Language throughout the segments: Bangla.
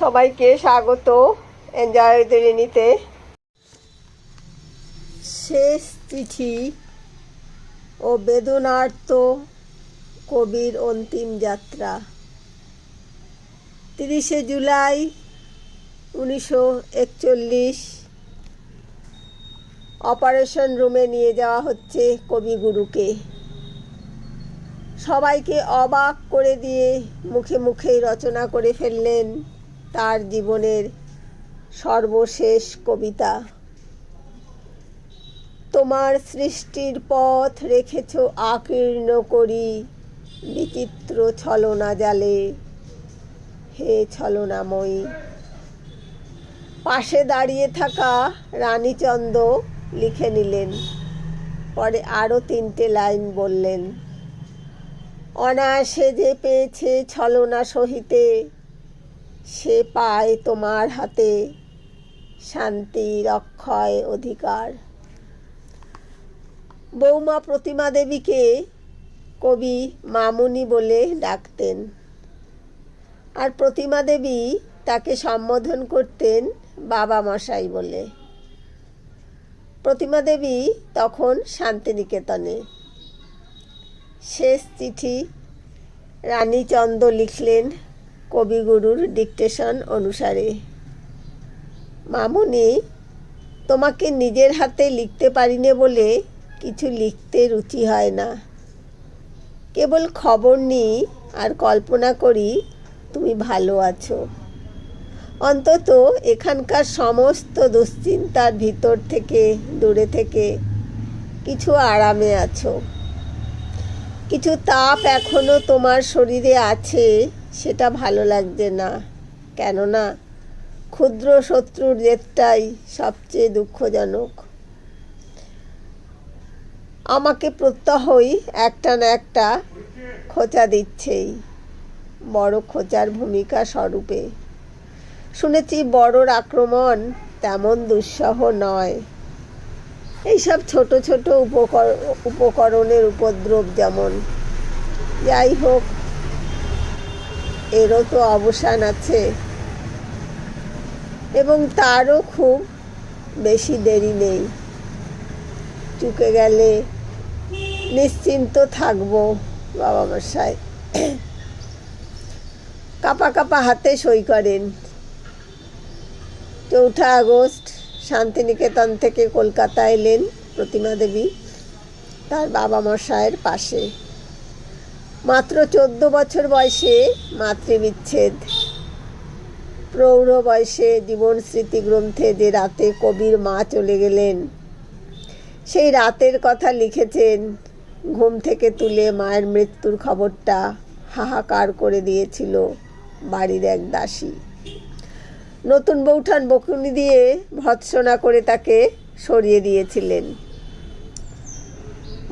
সবাইকে স্বাগত। এনজয় নিতে শেষ চিঠি ও বেদনার্ত কবির অন্তিম যাত্রা। তিরিশে জুলাই উনিশশো একচল্লিশ। অপারেশন রুমে নিয়ে যাওয়া হচ্ছে কবিগুরুকে সবাইকে অবাক করে দিয়ে মুখে মুখেই রচনা করে ফেললেন তার জীবনের সর্বশেষ কবিতা। তোমার সৃষ্টির পথ রেখেছ আকীর্ণ করি, বিচিত্র ছলনা জালে। হে ছলনাময়ী, পাশে দাঁড়িয়ে থাকা রানীচন্দ লিখে নিলেন, পরে আরও তিনটে লাইন বললেন, অনায়াসে যে পেয়েছে ছলনা সহিতে সে পায় তোমার হাতে শান্তির অক্ষয় অধিকার। বৌমা প্রতিমা দেবীকে কবি মামুনি বলে ডাকতেন। আর প্রতিমা দেবী তাকে সম্বোধন করতেন বাবা মশাই বলে। প্রতিমা দেবী তখন শান্তিনিকেতনে। শেষ চিঠি রানীচন্দ লিখলেন কবিগুরুর ডিকটেশন অনুসারে। মামুনি, তোমাকে নিজের হাতে লিখতে পারি পারিনে বলে কিছু লিখতে রুচি হয় না। কেবল খবর নিই আর কল্পনা করি তুমি ভালো আছো। অন্তত এখানকার সমস্ত দুশ্চিন্তার ভিতর থেকে, দূরে থেকে কিছু আরামে আছো। কিছু তাপ এখনও তোমার শরীরে আছে সেটা ভালো লাগছে না। কেননা ক্ষুদ্র শত্রুর জেদটাই সবচেয়ে দুঃখজনক। আমাকে প্রত্যহই একটা না একটা খোঁচা দিচ্ছেই, বড় খোঁচার ভূমিকা স্বরূপে। শুনেছি বড়র আক্রমণ তেমন দুঃসহ নয়। এইসব ছোট ছোট উপকর, উপকরণের উপদ্রব যেমন। যাই হোক এরও তো অবসান আছে। এবং তারও খুব বেশি দেরি নেই। চুকে গেলে নিশ্চিন্ত থাকব বাবা মশাই। কাপা কাপা হাতে সই করেন। চৌঠা আগস্ট শান্তিনিকেতন থেকে কলকাতা এলেন প্রতিমা দেবী তার বাবা মশায়ের পাশে। মাত্র চোদ্দ বছর বয়সে মাতৃবিচ্ছেদ। প্রৌঢ় বয়সে জীবন স্মৃতি গ্রন্থে যে রাতে কবির মা চলে গেলেন, সেই রাতের কথা লিখেছেন, ঘুম থেকে তুলে মায়ের মৃত্যুর খবরটা হাহাকার করে দিয়েছিল বাড়ির এক দাসী। নতুন বৌঠান বকুনি দিয়ে ভৎসনা করে তাকে সরিয়ে দিয়েছিলেন।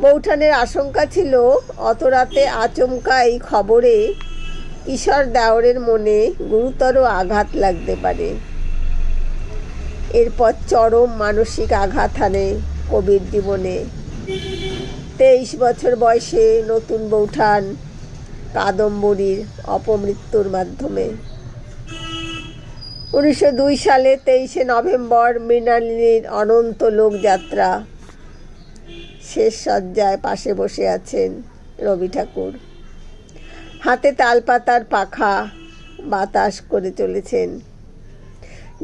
বৌঠানের আশঙ্কা ছিল, অত রাতে আচমকা এই খবরে কিশোর দেওরের মনে গুরুতর আঘাত লাগতে পারে। এরপর চরম মানসিক আঘাত হানে কবির জীবনে। তেইশ বছর বয়সে নতুন বৌঠান কাদম্বরীর অপমৃত্যুর মাধ্যমে। উনিশশো দুই সালে তেইশে নভেম্বর মৃণালিনীর অনন্ত লোকযাত্রা শেষ সজ্জায় পাশে বসে আছেন রবি ঠাকুর। হাতে তালপাতার পাখা বাতাস করে চলেছেন।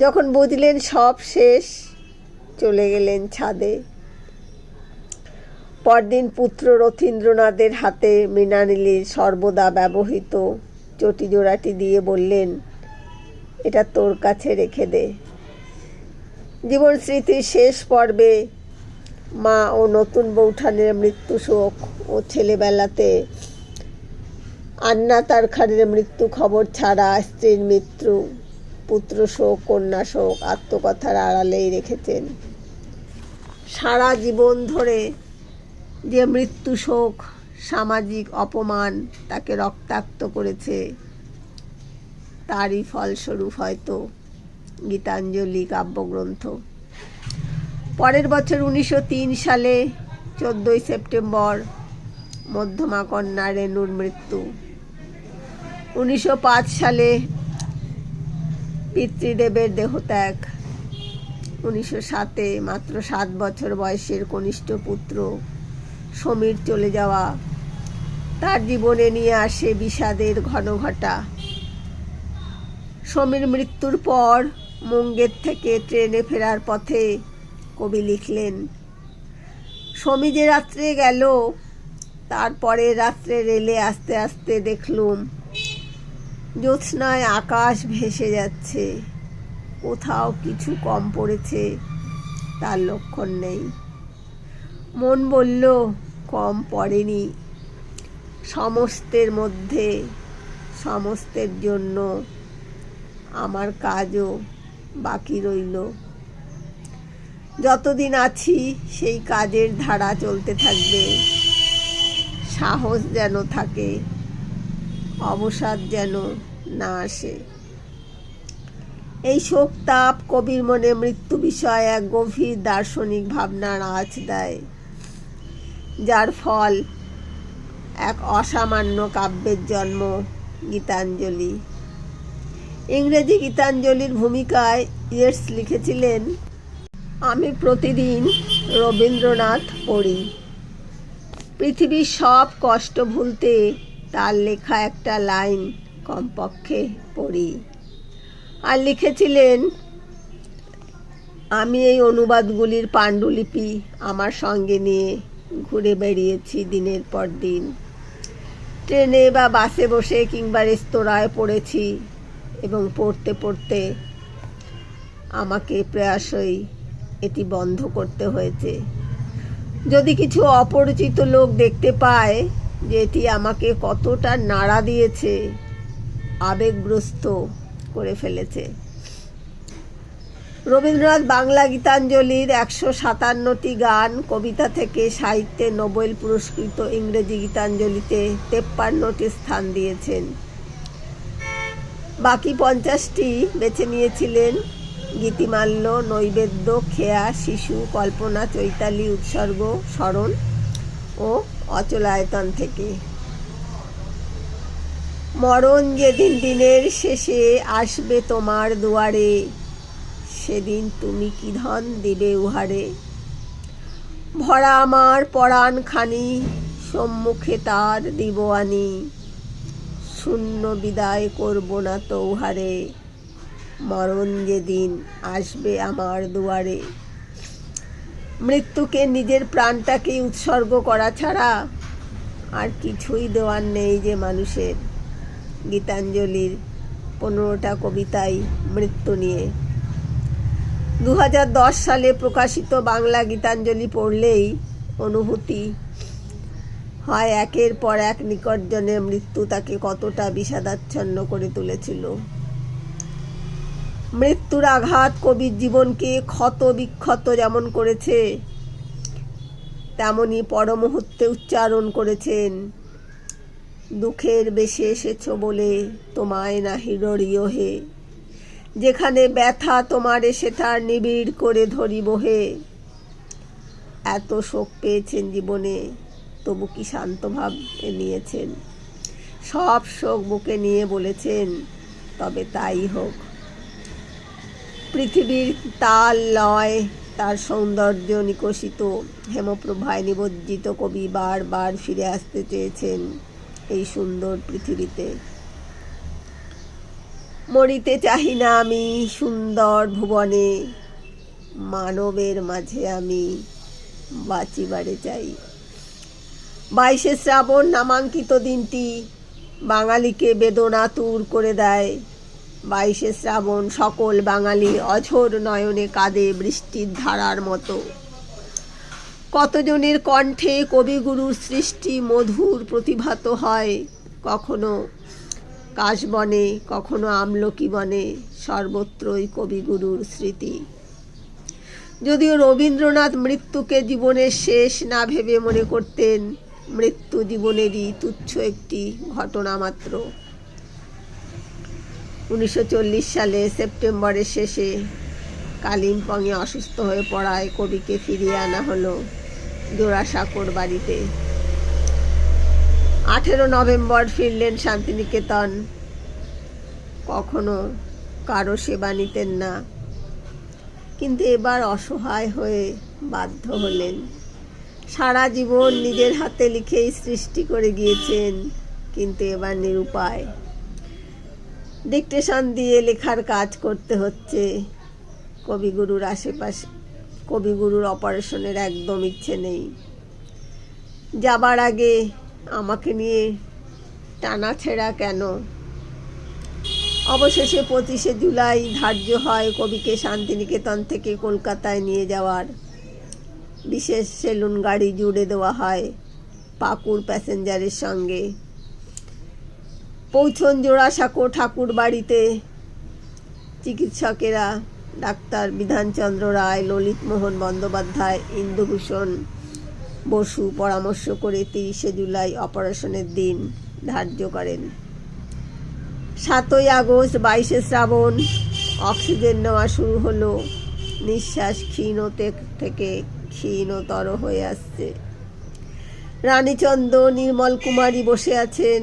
যখন বুঝলেন সব শেষ, চলে গেলেন ছাদে। পরদিন পুত্র রথীন্দ্রনাথের হাতে মৃণালিনীর সর্বদা ব্যবহৃত চটি জোড়াটি দিয়ে বললেন, এটা তোর কাছে রেখে দে। জীবন স্মৃতির শেষ পর্বে মা ও নতুন বৌঠানের মৃত্যু শোক ও ছেলেবেলাতে আন্না তার খানের মৃত্যু খবর ছাড়া স্ত্রীর মৃত্যু, পুত্র শোক, কন্যা শোক, আত্মকথার আড়ালেই রেখেছেন। সারা জীবন ধরে যে মৃত্যু শোক, সামাজিক অপমান তাকে রক্তাক্ত করেছে, তারই ফলস্বরূপ হয়তো গীতাঞ্জলি কাব্যগ্রন্থ। পরের বছর উনিশশো তিন সালে চোদ্দোই সেপ্টেম্বর মধ্যমা কন্যা রেণুর মৃত্যু। উনিশশো পাঁচ সালে পিতৃদেবের দেহত্যাগ। উনিশশো সাতে মাত্র সাত বছর বয়সের কনিষ্ঠ পুত্র সমীর চলে যাওয়া। তার জীবনে নিয়ে আসে বিষাদের ঘন ঘটা। সমীর মৃত্যুর পর মুঙ্গের থেকে ট্রেনে ফেরার পথে কবি লিখলেন সমী যে রাত্রে গেল তারপরে রাত্রে রেলে আস্তে আস্তে দেখলুম, জ্যোৎস্নায় আকাশ ভেসে যাচ্ছে, কোথাও কিছু কম পড়েছে, তার লক্ষণ নেই। মন বলল, কম পড়েনি। সমস্তের মধ্যে, সমস্তের জন্য আমার কাজও বাকি রইল। যতদিন আছি, সেই কাজের ধারা চলতে থাকবে। সাহস যেন থাকে, অবসাদ যেন না আসে। এই শোক তাপ কবির মনে মৃত্যু বিষয়ে এক গভীর দার্শনিক ভাবনার আঁচ দেয়, যার ফল এক অসামান্য কাব্যের জন্ম গীতাঞ্জলি। ইংরেজি গীতাঞ্জলির ভূমিকায় ইয়েটস লিখেছিলেন আমি প্রতিদিন রবীন্দ্রনাথ পড়ি। পৃথিবীর সব কষ্ট ভুলতে তার লেখা একটা লাইন কমপক্ষে পড়ি। আর লিখেছিলেন, আমি এই অনুবাদগুলির পাণ্ডুলিপি আমার সঙ্গে নিয়ে ঘুরে বেড়িয়েছি দিনের পর দিন। ট্রেনে বা বাসে বসে কিংবা রেস্তোরাঁয় পড়েছি এবং পড়তে পড়তে আমাকে প্রায়শই এটি বন্ধ করতে হয়েছে। যদি কিছু অপরিচিত লোক দেখতে পায় যে এটি আমাকে কতটা নাড়া দিয়েছে, আবেগগ্রস্ত করে ফেলেছে। রবীন্দ্রনাথ বাংলা গীতাঞ্জলির একশো সাতান্নটি গান, কবিতা থেকে সাহিত্যে নোবেল পুরস্কৃত ইংরেজি গীতাঞ্জলিতে তেপ্পান্নটি স্থান দিয়েছেন। বাকি পঞ্চাশটি বেছে নিয়েছিলেন গীতিমাল্য, নৈবেদ্য, খেয়া, শিশু, কল্পনা, চৈতালি, উৎসর্গ, স্মরণ ও অচলায়তন থেকে। মরণ যেদিন দিনের শেষে আসবে তোমার দুয়ারে, সেদিন তুমি কি ধন দিবে উহারে? ভরা আমার পরাণ খানি সম্মুখে তার দিব আনি শূন্য বিদায় করব না তো উহারে। মরণ যেদিন আসবে আমার দুয়ারে। মৃত্যুকে নিজের প্রাণটাকে উৎসর্গ করা ছাড়া আর কিছুই দেওয়ার নেই যে মানুষের। গীতাঞ্জলির পনেরোটা কবিতাই মৃত্যু নিয়ে। দু হাজার দশ সালে প্রকাশিত বাংলা গীতাঞ্জলি পড়লেই অনুভূতি হয় একের পর এক নিকটজনের মৃত্যু তাকে কতটা বিষাদাচ্ছন্ন করে তুলেছিল। মৃত্যুর আঘাত কবির জীবনকে ক্ষত বিক্ষত যেমন করেছে, তেমনি পরমুহূর্তে উচ্চারণ করেছেন, দুঃখের বেশে এসেছ বলে তোমায় না হিরড়িও হে। যেখানে ব্যথা তোমার এসে তার নিবিড় করে ধরিব হে। এত শোক পেয়েছেন জীবনে, তবু কি শান্তভাব নিয়েছেন। সব শোক বুকে নিয়ে বলেছেন, তবে তাই হোক। পৃথিবীর তাল লয়, তার সৌন্দর্য নিকশিত হেমপ্রভায় নিবজ্জিত কবি বারবার ফিরে আসতে চেয়েছেন এই সুন্দর পৃথিবীতে। মরিতে চাহি না আমি সুন্দর ভুবনে, মানবের মাঝে আমি বাঁচিবারে চাই। বাইশে শ্রাবণ নামাঙ্কিত দিনটি বাঙালিকে বেদনাতুর করে দেয় বাইশে শ্রাবণ সকল বাঙালি অঝোর নয়নে কাঁদে বৃষ্টির ধারার মতো। কতজনের কণ্ঠে কবিগুরুর সৃষ্টি মধুর প্রতিভাত হয়, কখনো কাশবনে কখনো আমলকি বনে, সর্বত্রই কবিগুরুর স্মৃতি। যদিও রবীন্দ্রনাথ মৃত্যুকে জীবনের শেষ না ভেবে মনে করতেন, মৃত্যু জীবনেরই তুচ্ছ একটি ঘটনা মাত্র। উনিশশো চল্লিশ সালে সেপ্টেম্বরের শেষে কালিম্পংয়ে অসুস্থ হয়ে পড়ায় কবিকে ফিরিয়ে আনা হলো জোড়াসাঁকোর বাড়িতে। আঠেরো নভেম্বর ফিরলেন শান্তিনিকেতন। কখনো কারও সেবা নিতেন না। কিন্তু এবার অসহায় হয়ে বাধ্য হলেন। সারা জীবন নিজের হাতে লিখেই সৃষ্টি করে গিয়েছেন, কিন্তু এবার নিরুপায়। ডিকটেশন দিয়ে লেখার কাজ করতে হচ্ছে। কবিগুরুর আশেপাশে, কবিগুরুর অপারেশনের একদম ইচ্ছে নেই। যাবার আগে আমাকে নিয়ে টানা ছেঁড়া কেন? অবশেষে পঁচিশে জুলাই ধার্য হয় কবিকে শান্তিনিকেতন থেকে কলকাতায় নিয়ে যাওয়ার। বিশেষ সেলুন গাড়ি জুড়ে দেওয়া হয় পাকুর প্যাসেঞ্জারের সঙ্গে। পৌঁছন জোড়াসাঁকো ঠাকুর বাড়িতে চিকিৎসকেরা, ডাক্তার বিধানচন্দ্র রায়, ললিত মোহন বন্দ্যোপাধ্যায় ইন্দুভূষণ বসু পরামর্শ করে তিরিশে জুলাই অপারেশনের দিন ধার্য করেন। সাতই আগস্ট, বাইশে শ্রাবণ, অক্সিজেন নেওয়া শুরু হলো। নিঃশ্বাস ক্ষীণতে থেকে ক্ষীণতর হয়ে আসছে। রানীচন্দ্র নির্মল কুমারী বসে আছেন।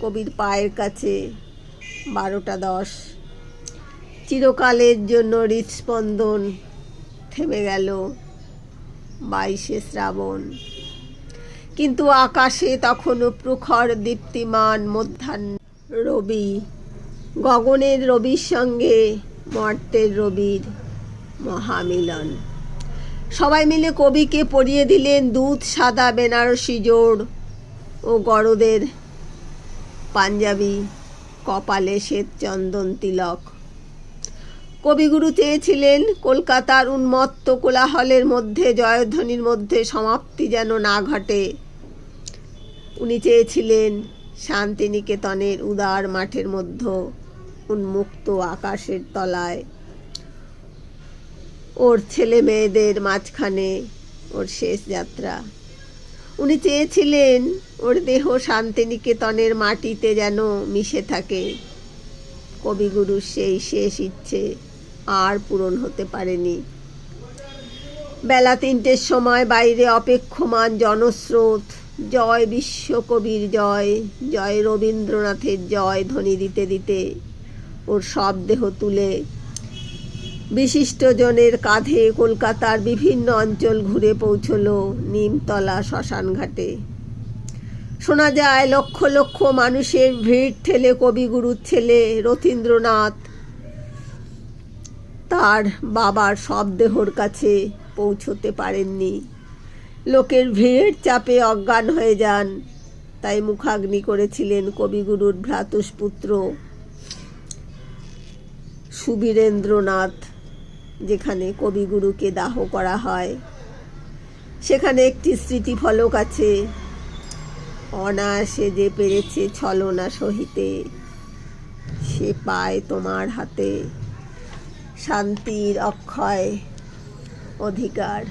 কবির পায়ের কাছে বারোটা দশ। চিরকালের জন্য হৃদস্পন্দন থেমে গেল বাইশে শ্রাবণ। কিন্তু আকাশে তখনও প্রখর দীপ্তিমান মধ্যাহ্ন রবি। গগনের রবির সঙ্গে মর্তের রবির মহামিলন। সবাই মিলে কবিকে পরিয়ে দিলেন দুধ, সাদা বেনারসি জোড় ও গরদের পাঞ্জাবি, কপালে শ্বেত চন্দন তিলক। কবিগুরু চেয়েছিলেন কলকাতার উন্মত্ত কোলাহলের মধ্যে, জয়ধ্বনির মধ্যে সমাপ্তি যেন না ঘটে। উনি চেয়েছিলেন শান্তিনিকেতনের উদার মাঠের মধ্যে, উন্মুক্ত আকাশের তলায়। ওর ছেলে মেয়েদের মাঝখানে ওর শেষ যাত্রা। উনি চেয়েছিলেন ওর দেহ শান্তিনিকেতনের মাটিতে যেন মিশে থাকে। কবিগুরুর সেই শেষ ইচ্ছে আর পূরণ হতে পারেনি। বেলা তিনটের সময় বাইরে অপেক্ষমান জনস্রোত, জয় বিশ্বকবির জয় জয় রবীন্দ্রনাথের জয় ধ্বনি দিতে দিতে ওর সব দেহ তুলে বিশিষ্টজনের কাঁধে কলকাতার বিভিন্ন অঞ্চল ঘুরে পৌঁছলো নিমতলা শ্মশানঘাটে। শোনা যায়, লক্ষ লক্ষ মানুষের ভিড় ঠেলে কবিগুরুর ছেলে রথীন্দ্রনাথ তার বাবার সব দেহর কাছে পৌঁছতে পারেননি। লোকের ভিড়ের চাপে অজ্ঞান হয়ে যান, তাই মুখাগ্নি করেছিলেন কবিগুরুর ভ্রাতুষ্পুত্র সুবীরেন্দ্রনাথ। যেখানে কবিগুরুকে দাহ করা হয়। সেখানে একটি স্মৃতিফলক আছে। অনায়াসে যে পেরেছে ছলনা সহিতে, সে পায় তোমার হাতে শান্তির অক্ষয় অধিকার।